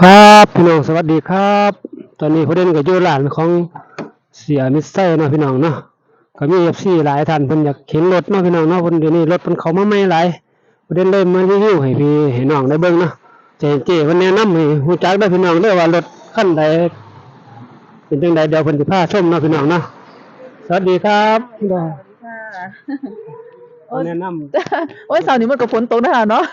ครับพี่น้องสวัสดีครับ ตอนนี้ผู้เด่นก็อยู่ร้านของเสียมิสเตอร์นะพี่น้องเนาะก็มี FC หลายท่านเพิ่นอยากเห็นรถเนาะพี่น้องเนาะเพิ่นเดี๋ยวนี้รถเพิ่นเขามาใหม่หลายผู้เด่นเลยมารีวิวให้พี่ให้น้องได้เบิ่งเนาะใจเจ้เพิ่นแนะนำให้ฮู้จักได้พี่น้องเด้อว่ารถคันใดเป็นจังไดเดี๋ยวเพิ่นสิพาชมเนาะพี่น้องเนาะสวัสดีครับ ค่ะ เอาแนะนำโอ้ยเสาร์นี้มันก็ฝนตกนะคะเนาะ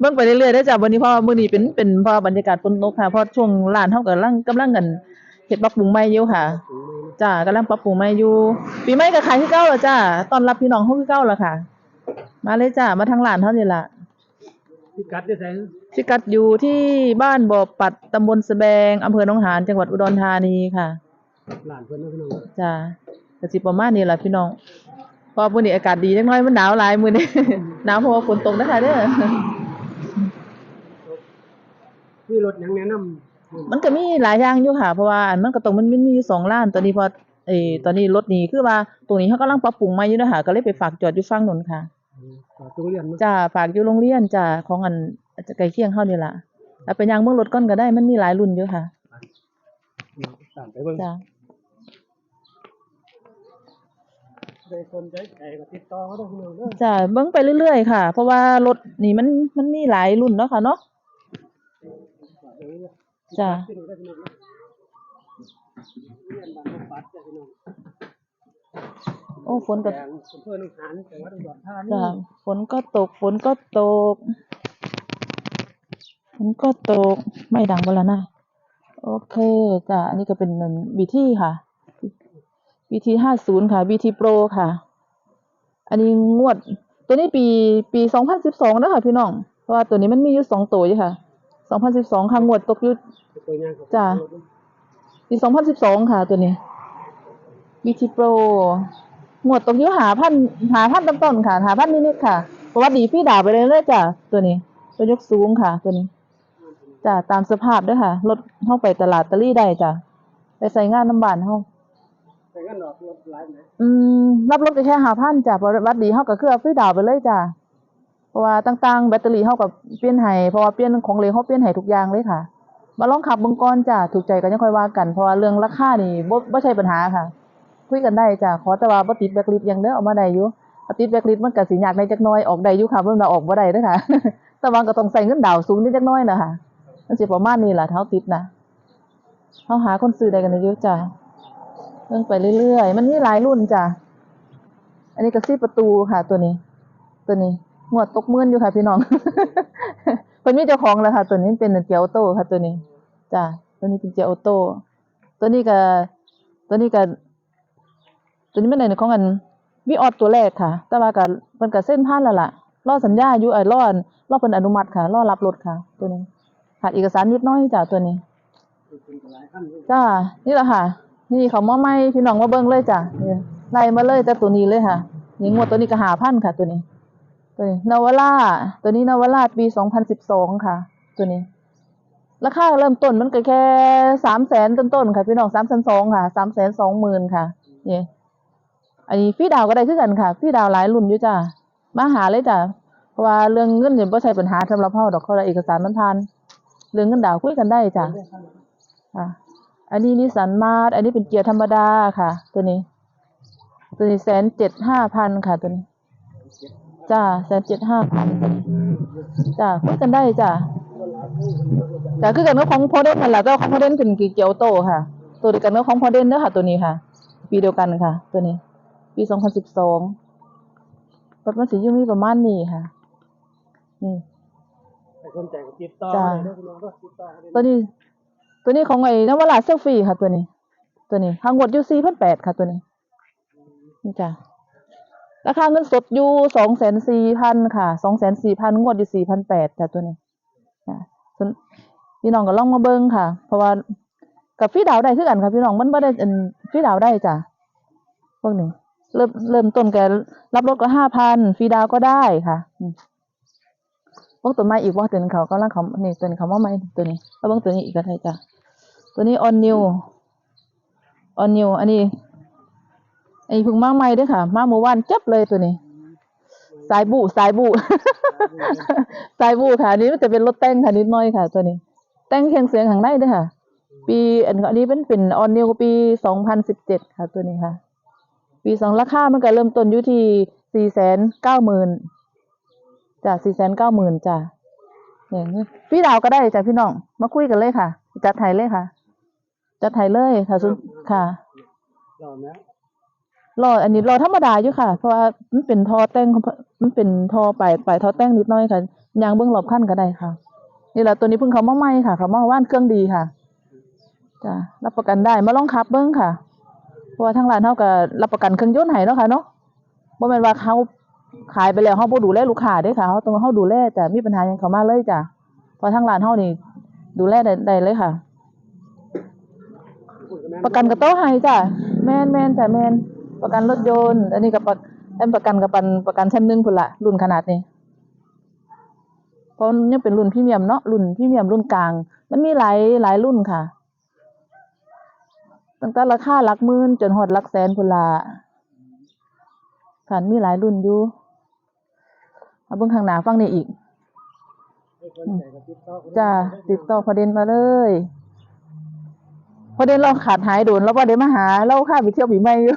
เบิ่งไปเรื่อยๆได้อจ้ะวันนี้เพราะว่ามื้อนี้เป็นเป็นเพราะว่าบรรยากาศฝนตกค่ะเพราะช่วงร้านเฮากำลังกำลังกันเฮ็ดปรับปรุงใหม่อยู่ค่ะจ้ากำลังปรับปรุงใหม่อยู่ ปีใหม่ก็ขายคือเก่าแล้วจ้าต้อนรับพี่น้องเฮาคือเก่าแล้วค่ะ มาเลยจ้ามาทางร้านเฮานี่ล่ะพิกัดได้ไสพิกัดอยู่ที่บ้านบ่อปัดตำบลสะแบงอำเภอหนองหานจังหวัดอุดรธานีค่ะร้านเพิ่นเนาะพี่น้องจ้าก็สิประมาณนี้ล่ะพี่น้องเพอมื้อนี้อากาศดีจังน้อยมันหนาวหลายมื้อนี้หนาวเพราะว่าฝนตกนะคะเด้อมีรถหยังแนะนำมันก็มีหลายอย่างอยู่ค่ะ เพราะว่าอันมันก็ต้องมันมันมีอยู่สองล้านตอนนี้พอเออตอนนี้รถนี้คือว่าตรงนี้เขากำลังปรับปรุงใหม่อยู่นะคะก็เลยไปฝากจอดอยู่ฝั่งนู้นค่ะต่อโรงเรียนเนาะจ้าฝากอยู่โรงเรียนจ้าของอันใกล้เคียงเฮานี่ล่ะแล้วไปยังเมืองรถก่อนก็ได้มันมีหลายรุ่นอยู่ค่ะตามไปเบิ่ง จ้า ได้สนใจใจก็ติดต่อเขาได้พี่น้องเด้อจ้าเบิ่งไปเรื่อยๆค่ะ เพราะว่ารถนี่มันมันมีหลายรุ่นเนาะค่ะเนาะ จ้ะที่นี่ได้พี่น้องเนาะเรียนบ้านน้องปัดจ้ะพี่น้องโอ้ฝนก็แดงอำเภอหนองหานจังหวัดอุดรธานีจ้าฝนก็ตก ฝนก็ตก ฝนก็ตก ไม่ดังบ่ละนะ โอเคจ้ะอันนี้ก็เป็นบีทีค่ะ บีทีห้าศูนย์ค่ะบีทีโปรค่ะ อันนี้งวด ตัวนี้ปีปีสองพันสิบสองนะคะพี่น้อง เพราะว่าตัวนี้มันมีอยู่สองตัวอยู่ค่ะสองพันสิบสองค่ะงวดตกอยู่ตัวอย่างของจ้ะปีสองพันสิบสองค่ะ ตัวนี้บีทีโปรงวดตกอยู่หาพันหาพันต้นๆค่ะ หาพันนิดๆค่ะเพราะว่าดีพี่ด่าไปเลยเลยจ้ะตัวนี้ ตัวยกสูงค่ะ ตัวนี้จ้ะตามสภาพด้วยค่ะรถเข้าไปตลาดตะลี่ได้จ้ะไปใส่งานน้ำบานเฮา แต่ก็ดอกรถหลายไหนอืมรับรถก็แค่หาพันจ้ะเพราะวัดดีเฮาก็คือเอาฟรีดาวไปเลยจ้ะเพราะว่าต่างๆ แบตเตอรี่เฮาก็เปลี่ยนให้เพราะว่าเปลี่ยนของเหลวเฮาเปลี่ยนให้ทุกอย่างเลยค่ะ มาลองขับเบิ่งก่อนจ้ะถูกใจก็ยังค่อยว่ากันเพราะว่าเรื่องราคานี่บ่บ่ใช่ปัญหาค่ะ คุยกันได้จ้ะขอแต่ว่าบ่ติดแบล็คลิสต์อย่างเด้อเอามาได้อยู่ติดแบล็คลิสต์มันก็สิยากในจักหน่อยออกได้อยู่ค่ะเพิ่นว่าออกบ่ได้เด้อค่ะ แต่ว่าก็ต้องใส่เงินดาวสูงนิดจักหน่อยน่ะค่ะมันสิประมาณนี้ล่ะถ้าเฮาติดนะเฮาหาคนซื้อได้กันได้อะจ้ะ เบิ่งไปเรื่อยๆ มันมีหลายรุ่นจ้ะ อันนี้ก็ซี่ประตูค่ะ ตัวนี้ ตัวนี้หมวดตกมื่นอยู่ค่ะ พี่น้องเพิ่นมีเจ้าของแล้วค่ะ ตัวนี้เป็นเกียร์ออโต้ค่ะ ตัวนี้จ้ะตัวนี้เป็นเกียร์ออโต้ตัวนี้ก็ตัวนี้ก็ตัวนี้เป็นในของอันวิออดตัวแรกค่ะ แต่ว่าก็เพิ่นก็เส้นผ่านแล้วล่ะรอสัญญาอยู่เอ้ยรออันรอเพิ่นอนุมัติค่ะรอรับรถค่ะ ตัวนี้ขาดเอกสารนิดน้อยจ้ะตัวนี้จ้านี่แหละค่ะ นี่เขามาใหม่พี่น้องมาเบิ่งเลยจ้ะนี่ไล่มาเลยแต่ตัวนี้เลยค่ะนี่งวดตัวนี้ก็หาพันค่ะ ตัวนี้ ตัวนี้นวาร่าตัวนี้นวาร่าปีสองพันสิบสองค่ะ ตัวนี้ราคาเริ่มต้นมันก็แค่สามแสนต้นๆค่ะ พี่น้องสามแสนสองค่ะสามแสนสองหมื่นค่ะนี่อันนี้พี่ดาวก็ได้คือกันค่ะ พี่ดาวหลายรุ่นอยู่จ้ะมาหาเลยจ้ะเพราะว่าเรื่องเงินเนี่ยไม่ใช่ปัญหาสำหรับเราดอกเขาได้เอกสารมันทานเรื่องเงินดาวคุยกันได้จ้ะค่ะ อันนี้นิสสันมาร์อันนี้เป็นเกียร์ธรรมดาค่ะ ตัวนี้ ตัวนี้แสนเจ็ดห้าพันค่ะตัวนี้จ้าแสนเจ็ดห้าพันจ้าคุยกันได้จ้าจ้าคือกันกับของพอเดนนั่นแหละแต่ว่าของพอเดนเป็นเกียร์ออโต้ค่ะ ตัวเดียวกันกับของพอเดนเด้อค่ะ ตัวนี้ค่ะ ปีเดียวกันค่ะ ตัวนี้ ปีสองพันสิบสองรถมันสียุ่มีประมาณนี้ค่ะ นี่ใครสนใจก็ติดต่อจ้ะได้เด้อพี่น้องเด้อติดต่อได้ตัวนี้ ตัวนี้ของไอ้นวราเซลฟี่ค่ะ ตัวนี้ ตัวนี้ทางงวดอยู่สี่พันแปดค่ะ ตัวนี้ นี่จ้ะราคาเงินสดอยู่สองแสนสี่พันค่ะสองแสนสี่พันงวดอยู่สี่พันแปดจ้ะตัวนี้จ้ะส่วนพี่น้องก็ลองมาเบิ้งค่ะ เพราะว่ากับพี่ดาวได้คือกันค่ะพี่น้องมันไม่ได้เป็นพี่ดาวได้จ้ะพวกนี้เริ่มเริ่มต้นแกรับรถก็ห้าพันฟรีดาวก็ได้ค่ะ อืมพวกตัวไม้อีกว่าตัวนี้เขาก็ร่างเขานี่ตัวนี้เขาว่าไม้ตัวนี้ แล้วบางตัวนี้อีกก็ได้จ้ะตัวนี้ออนนิวออนนิวอันนี้ไอ้พึ่งมาใหม่ด้วยค่ะ มาเมื่อวานจับเลยตัวนี้ สายบูสายบูสายบูค่ะอันนี้มันจะเป็นรถแต่งค่ะนิดหน้อยค่ะ ตัวนี้ แต่งเครื่องเสียงข้างในด้วยค่ะ ปีอันอันนี้เป็นเป็นออนนิวปีสองพันสิบเจ็ดค่ะ ตัวนี้ค่ะ ปีสองราคามันก็เริ่มต้นอยู่ที่สี่แสนเก้าหมื่น จ้ะสี่แสนเก้าหมื่นจ้ะเนี่ยพี่ดาวก็ได้จ้ะพี่น้อง มาคุยกันเลยค่ะ จัดไทยเลยค่ะ จัดไทยเลยค่ะซุค่ะรอนะรออันนี้รอธรรมดาอยู่ค่ะ เพราะว่ามันเป็นทอแต่งของมันเป็นทอปลายปลายทอแต่งนิดหน้อยค่ะยางเบื้องรอบขั้นก็ได้ค่ะ นี่แหละตัวนี้เพิ่งเขามาใหม่ค่ะเขามาว่านเครื่องดีค่ะจ้ะรับประกันได้มาลองขับเบิ้งค่ะเพราะว่าทางร้านเขาก็รับประกันเครื่องยนต์ให้เนาะค่ะเนาะบ่แม่นว่าเขา ขายไปแล้วเขาบ่ดูแลลูกค้าเด้ค่ะเขาต้องเขาดูแลจ้ะมีปัญหาหยังเขามาเลยจ้ะเพราะทางร้านเขานี่ดูแลได้ได้เลยค่ะ ประกันกับโต๊ะให้จ้ะแมนแมนจ้ะแมนประกันรถยนต์ อันนี้กับประอันประกันกับปันประกันชั้นหนึ่งพุ่นละรุ่นขนาดนี้เพราะยังเป็นรุ่นพรีเมียมเนาะรุ่นพรีเมียมรุ่นกลาง มันมีหลายหลายรุ่นค่ะ ตั้งแต่ราคาหลักหมื่นจนหอดหลักแสนพุ่นละค่ะมีหลายรุ่นอยู่ เอาเบิ่งข้างหน้าฟังนี่อีกจ้าติดต่อประเด็นมาเลยประเด็นเราขาดหายโดนแล้วประเด็นมาหาเราข้าไปเที่ยวปีใหม่อยู่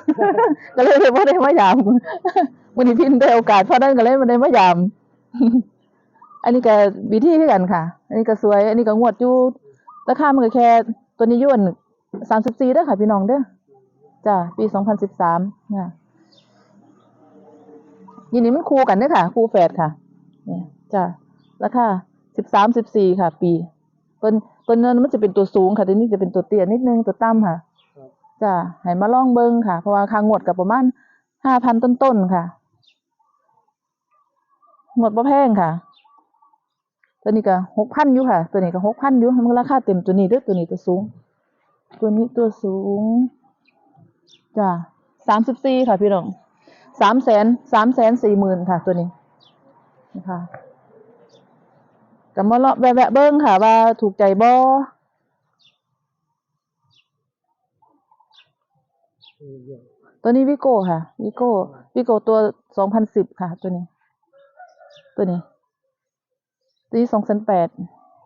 ก็เลยเลยประเด็นมายามวันนี้พินได้โอกาสเพราะนั้นก็เลยประเด็นมายาม อันนี้ก็วิธีคือกันค่ะ อันนี้ก็สวย อันนี้ก็งวดอยู่ราคามันก็แค่ตัวนี้อยุ่นสามสิบสี่เด้อค่ะพี่น้องเด้อจ้าปีสองพันสิบสามค่ะยิ นนี้มันคู่กันเด้อค่ะ คู่แฝดค่ะ เนี่ยจ้าราคาสิบสามสิบสี่ค่ะ ปีต้นต้นนั้นมันจะเป็นตัวสูงค่ะตัวนี้จะเป็นตัวเตี้ยนิดนึงตัวต่ำค่ะจ้าให้มาลองเบิ้งค่ะ เพราะว่าค่างวดกับประมาณห้าพันต้นๆค่ะงวดบ่แพงค่ะ ตัวนี้ก็หกพันอยู่ค่ะ ตัวนี้ก็หกพันอยู่มันราคาเต็มตัวนี้เด้วยตัวนี้ตัวสูง ตัวนี้ตัวสูงจ้าสามสิบสี่ค่ะพี่น้อง สามแสนสามแสนสี่หมื่นค่ะ ตัวนี้นะคะก็มาเลาะแวะเบิ้งค่ะ ว่าถูกใจบ่ตัวนี้วิโก้ค่ะวิโก้วิโก้ตัวสองพันสิบค่ะ ตัวนี้ ตัวนี้ตัวนี้สองพันแปด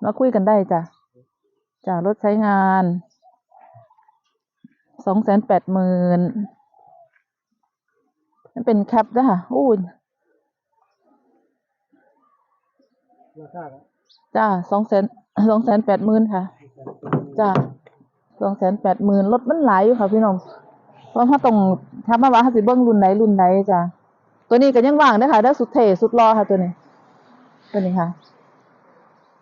มาคุยกันได้จ้ะจ้ะรถใช้งานสองแสนแปดหมื่น มันเป็นแคปด้วยค่ะอู้ยราคาจ้าสองแสนสองแสนแปดหมื่นค่ะ จ้าสองแสนแปดหมื่นรถมันหลายอยู่ค่ะพี่น้องเพราะถ้าตรงถ้ามาว่าถ้าสิเบิ้งรุ่นไหนรุ่นไหนจ้ะตัวนี้ก็ยังว่างนะคะได้สุดเท่สุดรอค่ะตัวนี้ ตัวนี้ค่ะ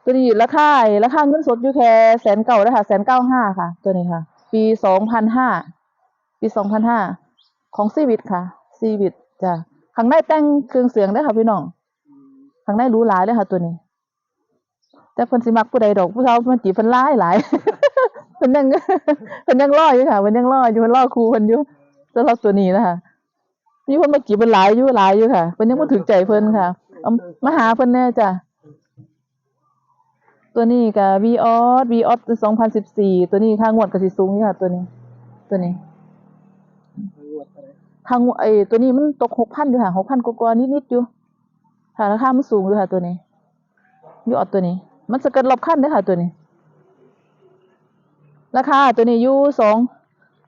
ตัวนี้ราคาราคาเงินสดอยู่แค่แสนเก้านะคะแสนเก้าห้าค่ะ ตัวนี้ค่ะ ปีสองพันห้าปีสองพันห้าของซีวิตค่ะ ซีวิตจ้ะข้างในแต่งเครื่องเสียงได้ค่ะพี่น้องข้างในรู้หลายเลยค่ะ ตัวนี้แต่เพิ่นสิมักผู้ใดดอกผู้เฒ่ามันจีบเพิ่นหลายหลายเพิ่นยังเพิ่นยังรออยู่ค่ะเพิ่นยังรออยู่เพิ่นรอครูเพิ่นอยู่สำหรับตัวนี้นะคะมีคนมาจีบเพิ่นหลายอยู่หลายอยู่ค่ะเพิ่นยังบ่ถึงใจเพิ่นค่ะเอามาหาเพิ่นแน่จ้ะตัวนี้ก็ v ีออส v ีออส2014ตัวนี้ค่างวดกสิสูงอยู่ค่ะ ตัวนี้ ตัวนี้ ค่างวดไอ้ตัวนี้มันตก6,000อยู่ค่ะ6,000กว่าๆนิดๆอยู่ค่ะราคามันสูงอยู่ค่ะตัวนี้ยูออดตัวนี้ มันสเกิดรอบขั้นเด้อค่ะตัวนี้ ราคาตัวนี้อยูสอง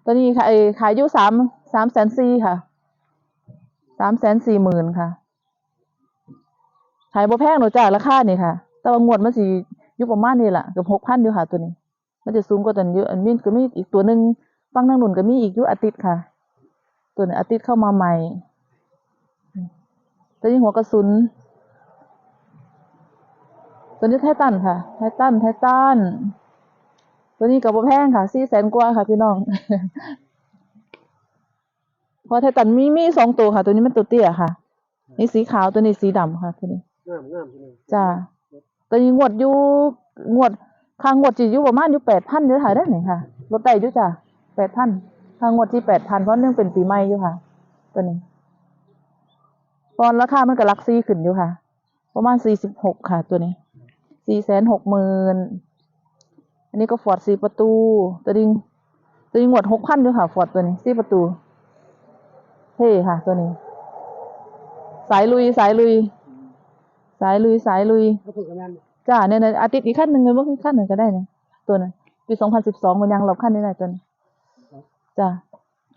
ตัวนี้ขายขายอยูสามสามแสนสี่ค่ะสามแสนสี่หมื่นค่ะ ขายบ่แพงหนูจ้าราคานี่ค่ะ แต่ว่างวดมันสิอยู่ประมาณนี้แหละเกือบหกพันอยู่ค่ะตัวนี้ มันจะสูงกว่าตัวนี้เยอะอันนี้ก็มีอีกตัวหนึ่งฟังทางหนุนก็มีอีกอยู่อาทิตย์ค่ะ ตัวนี้อาทิตย์เข้ามาใหม่ตัวนี้หัวกระสุน ตัวนี้ไททันค่ะไททันไททันตัวนี้กับบ่แพงค่ะสี่แสนกว่าค่ะพี่น้องเพราะไททันมีมีสองตัวค่ะ ตัวนี้มันตัวเตี้ยค่ะ นี่สีขาวตัวนี้สีดำค่ะตัวนี้งามงามพี่น้องจ้าตัวนี้งวดอยู่งวดค่างวดจีอยู่ประมาณอยู่แปดพันเดี๋ยวถ่ายได้ไหนค่ะลดได้อยู่จ้ะแปดพัน ค่างวดที่แปดพันเพราะเนื่องเป็นปีใหม่อยู่ค่ะ ตัวนี้ตอนราคามันก็หลักซีขึ้นอยู่ค่ะ ประมาณสี่สิบหกค่ะ ตัวนี้สี่แสนหกหมื่นอันนี้ก็ฟอร์ดสี่ประตู ตัวนี้ตัวนี้งวดหกพันด้วยค่ะฟอร์ดตัวนี้สี่ประตูเท่ค่ะ ตัวนี้ สายลุยสายลุย สายลุยสายลุยเขาพูดกันแม่นจ้าเนี่ยอาทิตย์อีกขั้นหนึ่งเลยว่าขั้นหนึ่งก็ได้เนี่ยตัวนั้นปีสองพันสิบสองมันยังหลบขั้นนี้ไหนตัวนี้ จ้ะ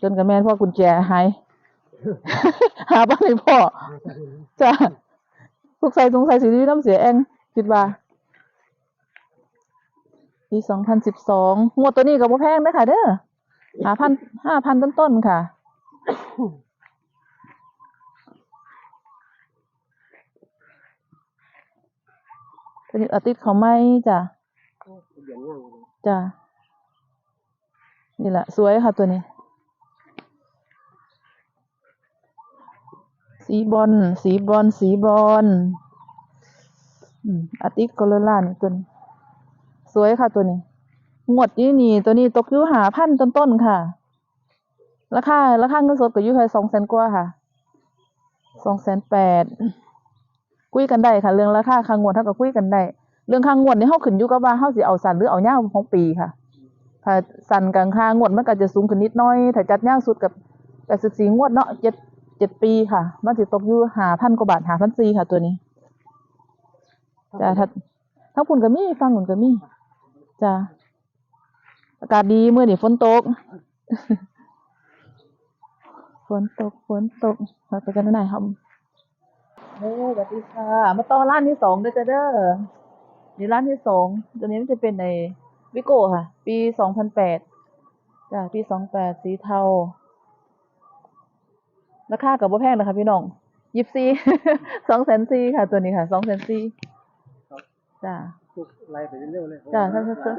จนกับแม่พ่อกุญแจหายหาบ้านให้พ่อจ้ะสงสัยสงสัยสิที่น้ำเสียเองคิดว่าปีสองพันสิบสองงวดตัวนี้ก็บ่แพงเด้อค่ะเด้อหาพันห้าพันต้นๆค่ะตัวนี้อาทิตย์เขาไม่จ้ะจ้ะ นี่แหละ สวยค่ะตัวนี้ สีบอลสีบอลสีบอลอาทิโคโลรานี่ตัวนี้ สวยค่ะตัวนี้งวดนี้นี่ ตัวนี้ตกอยู่หาพันต้นๆค่ะ ราคาราคาเงินสดก็อยู่แค่สองแสนกว่าค่ะสองแสนแปดคุยกันได้ค่ะ เรื่องราคาค่างวดเท่ากับคุยกันได้ เรื่องค่างวดนี่เฮาขึ้นอยู่กับว่าเฮาสิเอาสันหรือเอายาของปีค่ะ ถ้าสั้นกลางค่างวดมันก็จะสูงขึ้นนิดหน้อย ถ้าจัดยาวสุดกับ84งวดเนาะเจ็ดเจ็ดปีค่ะ มันสิตกอยู่5,000กว่าบาท5,400ค่ะ ตัวนี้จ้ะถ้าทั้งพุ่นก็มีฟังพุ่นก็มีจ้ะอากาศดีมื้อนี้ฝนตก ฝนตกฝนตกมาไปกันหน่อยครับเฮ้สวัสดีค่ะ มาต่อร้านที่สองเด้อจ้ะเด้อนี่ร้านที่สองตัวนี้มันจะเป็นใน วิโก้ค่ะ ปีสองพันแปดจ้ะปีสองแปดสีเทา ราคากับว่าแพงนะคะพี่น้องยิบซีสองแสนซีค่ะ ตัวนี้ค่ะสองแสนซีจ้ะทุกไล่ไปเรื่อยๆเลยจ้ะ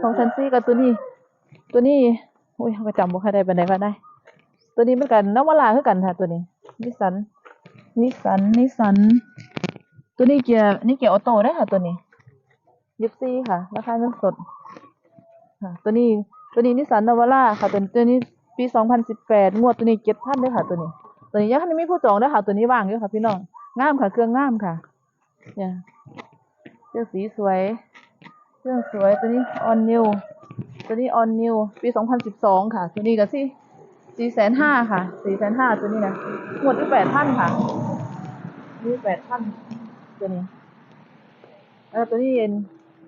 สองแสนซีกับตัวนี้ ตัวนี้อุ้ยประจำบ่ค่อยได้ปานใดว่าได้ ตัวนี้เหมือนกันนวราคือกันค่ะ ตัวนี้นิสสันนิสสันนิสสัน ตัวนี้เกียร์นี่เกียร์ออโต้ได้ค่ะ ตัวนี้ยิปซี่ค่ะราคาเงินสด ค่ะตัวนี้ตัวนี้นิสสันนาวาร่าค่ะตัวตัวนี้ปีสองพันสิบแปดงวดตัวนี้เจ็ดพันด้วยค่ะ ตัวนี้ ตัวนี้ยังไม่ผู้จองด้วยค่ะตัวนี้ว่างอยู่ค่ะ พี่น้องงามค่ะ เครื่องงามค่ะ เนี่ยเครื่องสีสวยเครื่องสวยตัวนี้ออนนิวตัวนี้ออนนิวปีสองพันสิบสองค่ะ ตัวนี้ก็สิสี่แสนห้าค่ะสี่แสนห้าตัวนี้นะงวดที่แปดพันค่ะนี่แปดพันตัวนี้เออตัวนี้เย็น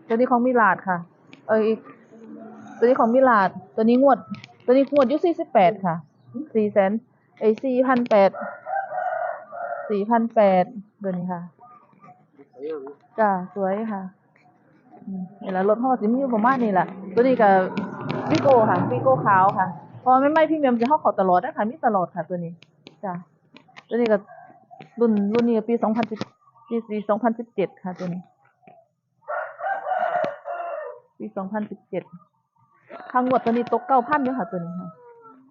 ตัวนี้ของมิลาดค่ะ เอออีก ตัวนี้ของมิลาด ตัวนี้งวด ตัวนี้งวดอยุสี่สิบแปดค่ะ สี่แสนไอสี่พันแปด สี่พันแปดตัวนี้ค่ะ จ้าสวยค่ะนี่แหละรถห่อสิมีอยู่ประมาณนี้แหละตัวนี้กับวิโก้ค่ะวิโก้ขาวค่ะเพอไม่ไม่พี่เมียมจะเข้าเขาตลอดนะคะมีตลอดค่ะ ตัวนี้จ้าตัวนี้ก็รุ่นรุ่นนี้ปีสองพันสิบปีปีสองพันสิบเจ็ดค่ะตัวนี้ปีสองพันสิบเจ็ด ทางหมดตัวนี้ตกเก้าพันด้วยค่ะตัวนี้ค่ะ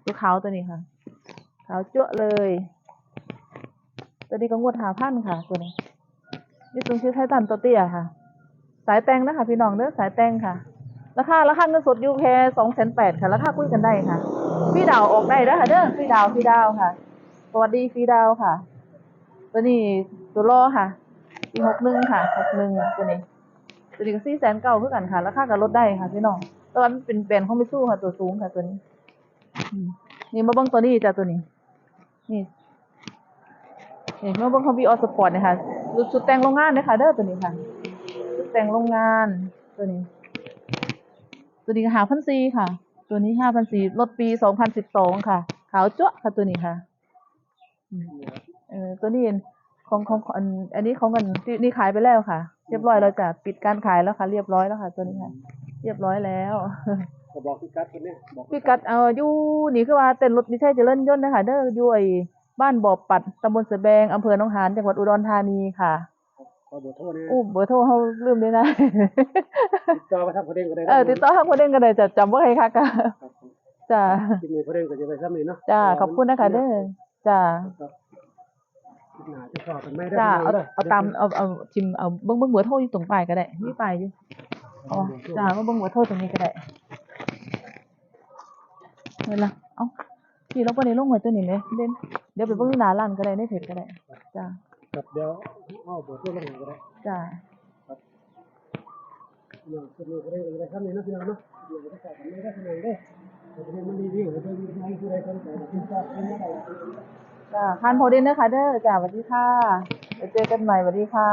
ตัวขาวตัวนี้ค่ะ ขาวเจ้าเลย ตัวนี้ก็งวดหาพันค่ะ ตัวนี้ นี่ตรงชื่อไททันตัวเตี้ยค่ะ สายแตงนะคะพี่น้องเด้อสายแตงค่ะ ราคาราคาเงินสดยู่แค่สองแสนแปดค่ะ ราคาคุยกันได้ค่ะ พี่ดาวออกได้เด้อค่ะเด้อพี่ดาวพี่ดาวค่ะ สวัสดีพี่ดาวค่ะ ตัวนี้ตัวล่อค่ะปีหกหนึ่งค่ะหกหนึ่งตัวนี้ตัวนี้ก็สี่แสนเก้าเพื่อกันค่ะ ราคาก็ลดได้ค่ะพี่น้อง แตว่ามันเป็นแบรนด์ของมิซูค่ะ ตัวสูงค่ะตัวนี้นี่มาเบิ้งตัวนี้จ้ะตัวนี้ นี่นี่มาเบิ้งของบีออสปอร์ตเนี่ยค่ะชุดชุดแต่งโรงงานเนยคะเด้อตัวนี้ค่ะชุดแต่งโรงงานตัวนี้ ตัวนี้หาพันซีค่ะ ตัวนี้ห้าพันสี่ลดปีสองพันสิบสองค่ะ ขาวจ้วค่ะตัวนี้ค่ะเออตัวนี้ของของของอันอันนี้ของกันนี่ขายไปแล้วค่ะ เรียบร้อยแล้วจ้ะปิดการขายแล้วค่ะ เรียบร้อยแล้วค่ะ ตัวนี้ค่ะ เรียบร้อยแล้วก็บอกพี่กัดคนนี้บอกพี่กัดเอาอยู่นี่คือว่าเต้นรถมิใช่เจริญยนต์นะคะเด้ออยู่ไอ้บ้านบ่อปัดตำบลสะแบงอำเภอหนองหานจังหวัดอุดรธานีค่ะขอเบอร์โทรเนี่ยอู้เบอร์โทรเฮาลืมเลยนะติดต่อมาทางประเด็นก็ได้นะเออติดต่อทางคนเด่นก็ได้จะจำบ่ให้ค่ะกะครับผมจ้าที่มีประเด็นก็จะไปซ้ำนี่เนาะจ้าขอบคุณนะคะเด้อจ้าครับหนาจะต่อกันไม่ได้จ้าพี่เอาน้งด้เอาตามเอาเอาชิมเอาเบิ่งเบิ่งเบอร์โทรอยู่ตรงป้ายก็ได้มีป้ายอยู่ อ๋อจ้ามาเบิ่งเบอร์โทรตรงนี้ก็ได้เห็นละเอ้าพี่เราบ่ได้ลงไว้ตัวนี้เลยเด่นเดี๋ยวไปเบิ่งที่หน้าร้านก็ได้ในเพจก็ได้จ้าครับเดี๋ยวเอาเบอร์โทรลงก็ได้จ้าเนาะจะมีประเด็นก็ได้ซ้ำนี่เนาะพี่น้องเนาะเดี๋ยวจะต่อกันไม่ได้ขนาดนี้แต่ประเด็นมันดีวิ่งมันจะมีทางผู้ใดคนใดที่จะเป็นอะไรจ้าทานโพเดนนะคะเด้อจ้าสวัสดีค่ะเดี๋ยวเจอกันใหม่สวัสดีค่ะ